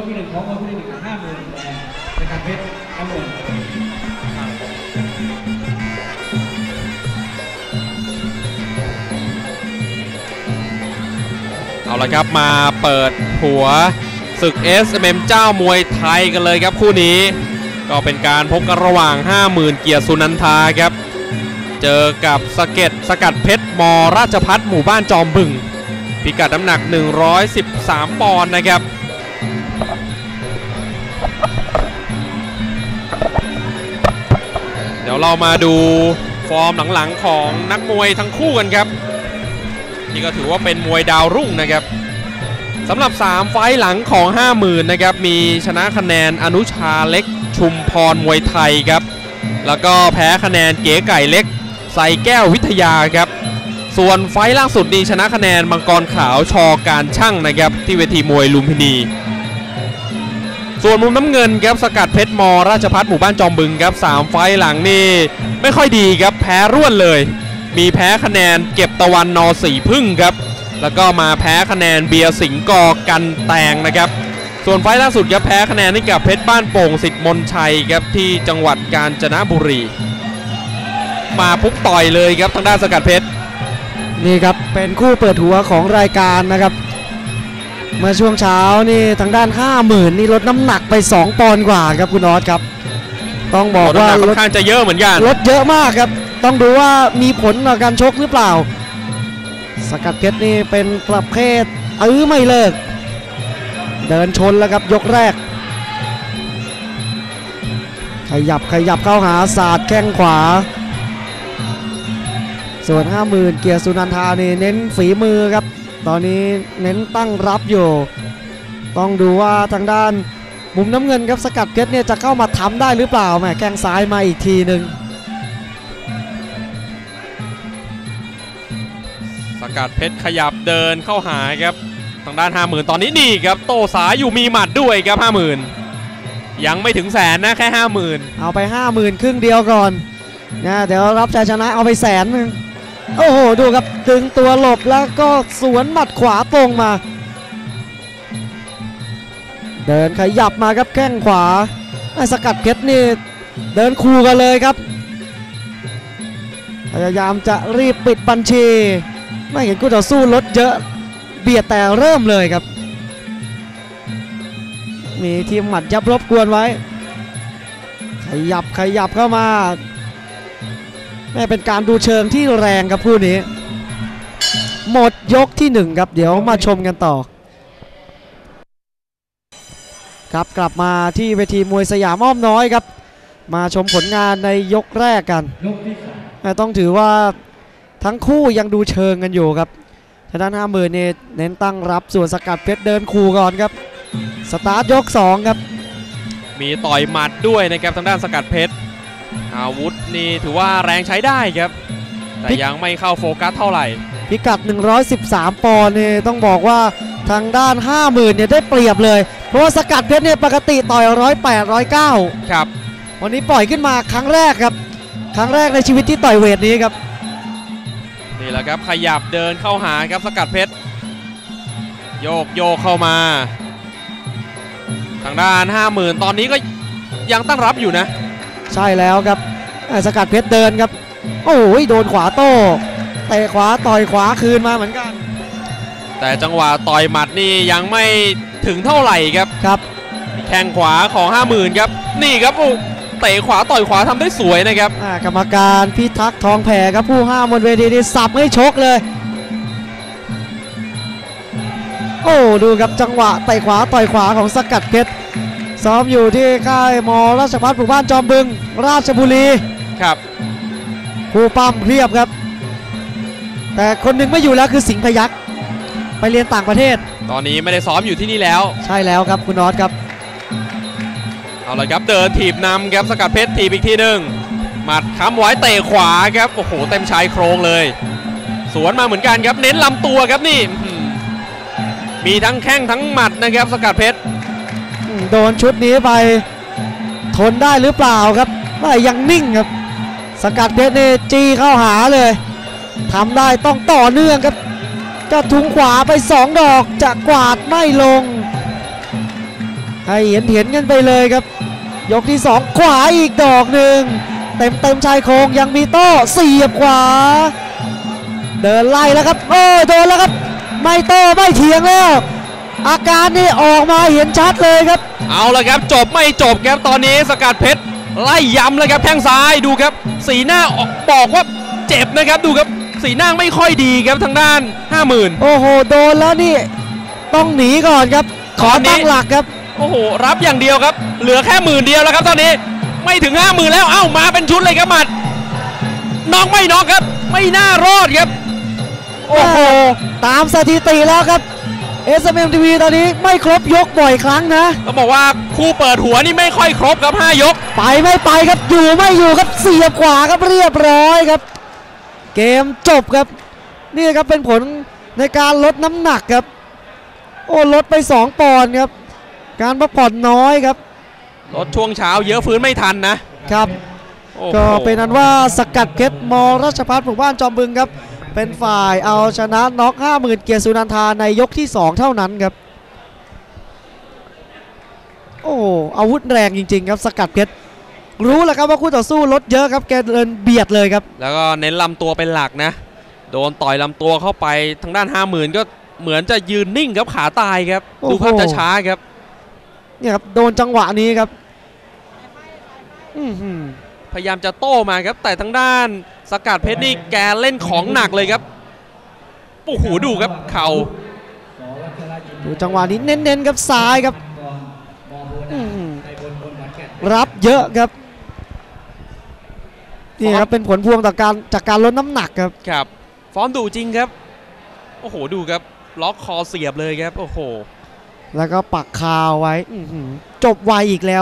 กที่หนึ่งของมวยคู่ที่หนึ่งห้าหมื่นแดงสกัดเพชรห้าหมื่นเอาละครับมาเปิดหัวศึก SMM เจ้ามวยไทยกันเลยครับคู่นี้ ก็เป็นการพบกันระหว่าง 50,000 เกียรติสุนันทาครับ เจอกับสเก็ตสกัดเพชรมราชพัฒหมู่บ้านจอมบึง พิกัดน้ำหนัก 113 ปอนด์นะครับ ดี๋ยวเรามาดูฟอร์มหลังๆของนักมวยทั้งคู่กันครับนี่ก็ถือว่าเป็นมวยดาวรุ่งนะครับสำหรับ 3 ไฟล์หลังของ 50,000นะครับมีชนะคะแนนอนุชาเล็กชุมพรมวยไทยครับ แล้วก็แพ้คะแนนเก๋ไก่เล็กใส่แก้ววิทยาครับ ส่วนไฟล์ล่าสุดนี้ชนะคะแนนมังกรขาวชอการช่างนะครับ ที่เวทีมวยลุมพินี ส่วนมุมน้ำเงินครับสกัดเพชรมอราชพัฒหมู่บ้านจอมบึงครับสามไฟหลังนี่ไม่ค่อยดีครับแพ้รวดเลย มีแพ้คะแนนเก็บตะวันนอสีพึ่งครับ แล้วก็มาแพ้คะแนนเบียร์สิงกอกันแตงนะครับ ส่วนไฟล์ล่าสุดครับแพ้คะแนนให้กับเพชรบ้านโป่งสิทธิ์มนชัยครับที่จังหวัดกาญจนบุรี มาปุ๊บต่อยเลยครับทางด้านสกัดเพชรนี่ครับเป็นคู่เปิดหัวของรายการนะครับ เมื่อช่วงเช้านี่ทางด้าน 50,000นี่ลดน้ำหนักไป 2 ปอนด์กว่าครับคุณออสครับ ต้องบอกน้ำว่าหนักค่ลอดนข้างจะเยอะเหมือนกันลดเยอะมากครับ ต้องดูว่ามีผลต่อการชกหรือเปล่า สกัดเพชรนี่เป็นประเภทอื้อไม่เลิก เดินชนแล้วครับยกแรก ขยับขยับเข้าหาศาสตร์แข้งขวา ส่วน 50,000 เกียรติสุนันทานี่เน้นฝีมือครับ ตอนนี้เน้นตั้งรับอยู่ ต้องดูว่าทางด้านมุมน้ำเงินครับสกัดเพชรเนี่ยจะเข้ามาทำได้หรือเปล่าแหมแข้งซ้ายมาอีกทีหนึ่งสกัดเพชรขยับเดินเข้าหาครับทางด้าน50,000 ตอนนี้นี่ครับโต้สายอยู่มีหมัดด้วยครับ 50,000 ยังไม่ถึงแสนนะแค่ 50,000 เอาไป 50,000 ครึ่งเดียวก่อนนะเดี๋ยวรับชัยชนะเอาไปแสนหนึง โอ้โห ดูครับ ดึงตัวหลบแล้วก็สวนหมัดขวาตรงมา เดินขยับมาครับแข้งขวาไอ้สกัดเพชรนี่ เดินคู่กันเลยครับ พยายามจะรีบปิดบัญชี ไม่เห็นคู่ต่อสู้ลดเยอะ เบียดแต่เริ่มเลยครับ มีทีมหมัดยับรบกวนไว้ ขยับขยับเข้ามา แม่เป็นการดูเชิงที่แรงครับคู่นี้ หมดยกที่หนึ่งครับ เดี๋ยวมาชมกันต่อ ครับกลับมาที่เวทีมวยสยามอ้อมน้อยครับ มาชมผลงานในยกแรกกันยกที่สามแต่ต้องถือว่าทั้งคู่ยังดูเชิงกันอยู่ครับทางด้านห้าหมื่นเนเน้นตั้งรับส่วนสกัดเพชรเดินคู่ก่อนครับ สตาร์ทยก 2 ครับ มีต่อยหมัดด้วยนะครับทางด้านสกัดเพชร อาวุธนี่ถือว่าแรงใช้ได้ครับ แต่ยังไม่เข้าโฟกัสเท่าไหร่ พิกัด 113 ปอนด์เนี่ยต้องบอกว่าทางด้าน 50,000เนี่ยได้เปรียบเลย เพราะว่าสกัดเพชรเนี่ยปกติต่อย 108 109 ครับ วันนี้ปล่อยขึ้นมาครั้งแรกครับ ครั้งแรกในชีวิตที่ต่อยเวทนี้ครับ นี่แหละครับขยับเดินเข้าหาครับสกัดเพชร โยกโยกเข้ามา ทางด้าน 50,000 ตอนนี้ก็ยังตั้งรับอยู่นะ ใช่แล้วครับอ่าสกัดเพชรเดินครับ โอ้ยโดนขวาโต้เตะขวาต่อยขวาคืนมาเหมือนกัน แต่จังหวะต่อยหมัดนี่ยังไม่ถึงเท่าไหร่ครับครับแข้งขวาของ 50,000ครับนี่ครับโอ้เตะขวาต่อยขวาทำได้สวยนะครับอ่ากรรมการพิทักษ์ทองแผ่ครับผู้ห้ามบนเวทีนี่สับให้ชกเลย โอ้ดูครับจังหวะเตะขวาต่อยขวาของสกัดเพชร ซ้อมอยู่ที่ค่ายมราชพัฒหมู่บ้านจอมบึง ราชบุรีครับผู้ปั้มเพียบครับ แต่คนหนึ่งไม่อยู่แล้วคือสิงห์พยักไปเรียนต่างประเทศ ตอนนี้ไม่ได้ซ้อมอยู่ที่นี่แล้ว ใช่แล้วครับคุณนอตครับ เอาละครับเดินถีบนำครับสกัดเพชรถีบอีกทีหนึ่งหมัดค้ำไว้เตะขวาครับโอ้โหเต็มชายโครงเลย สวนมาเหมือนกันครับเน้นลำตัวครับนี่อื้อหือมีทั้งแข้งทั้งหมัดนะครับสกัดเพชรอืม โดนชุดนี้ไปทนได้หรือเปล่าครับไม่ยังนิ่งครับ สกัดเพชรนี่จี้เข้าหาเลยทำได้ต้องต่อเนื่องครับกระทุงขวาไป 2 ดอกจะกวาดไม่ลง ให้เห็นเห็นกันไปเลยครับ ยกที่สองขวาอีกดอกหนึ่งเต็มเต็มชายโครงยังมีโต้เสียบขวา เดินไล่แล้วครับ โอ้โดนแล้วครับ ไม่โต้ไม่เถียงแล้ว อาการนี่ออกมาเห็นชัดเลยครับ เอาละครับจบไม่จบครับตอนนี้สกัดเพชรไล่ย้ำเลยครับแข้งซ้ายดูครับ สีหน้าออกบอกว่าเจ็บนะครับดูครับสีหน้าไม่ค่อยดีครับทางด้าน 50,000 โอ้โหโดนแล้วนี่ต้องหนีก่อนครับ ขอตอนนี้ตั้งหลักครับ โอ้โหรับอย่างเดียวครับ เหลือแค่หมื่นเดียวแล้วครับตอนนี้ไม่ถึง50,000แล้วเอ้ามาเป็นชุดเลยครับหมัดน็อกไม่น็อกครับ ไม่น่ารอดครับ โอ้โหตามสถิติแล้วครับ SMM TV ตอนนี้ไม่ครบยกบ่อยครั้งนะต้องบอกว่าคู่เปิดหัวนี่ไม่ค่อยครบครับ 5 ยก ไปไม่ไปครับอยู่ไม่อยู่ครับเสียบขวาครับเรียบร้อยครับ เกมจบครับ นี่ครับเป็นผลในการลดน้ำหนักครับ โอ้ลดไป 2 ปอนด์ครับ การพักผ่อนน้อยครับรถช่วงเช้าเยอะฟื้นไม่ทันนะครับโอ้โหก็เป็นนั้นว่าสกัดเพชรมราชพัฒน์หมู่บ้านจอมบึงครับ เป็นฝ่ายเอาชนะน็อก50,000 เกียรติสุนันทาในยกที่ 2 เท่านั้นครับ โอ้อาวุธแรงจริง ๆ ครับ สกัดเพชรรู้แล้วครับว่าคู่ต่อสู้ลดเยอะครับแกเดินเบียดเลยครับ แล้วก็เน้นลำตัวเป็นหลักนะ โดนต่อยลำตัวเข้าไปทางด้าน 50,000 ก็เหมือนจะยืนนิ่งครับขาตายครับโอ้โหดูภาพช้าๆครับเนี่ยครับโดนจังหวะนี้ครับอื้อหือพยายามจะโต้มาครับแต่ทางด้าน สกัดเพชรนี่แกเล่นของหนักเลยครับโอ้โหดูครับเข่าสอวัชรจินดูจังหวะนี้เน้นๆครับซ้ายครับก่อนมอบูอื้นาอหือในบนบนขอนแก่นรับเยอะครับนี่ครับเป็นผลพวงต่อการจากการลดน้ำหนักครับครับฟอร์มดูจริงครับ โอ้โหดูครับล็อกคอเสียบเลยครับ โอ้โห แล้วก็ปักคาวไว้อื้อหือจบไวอีกแล้ว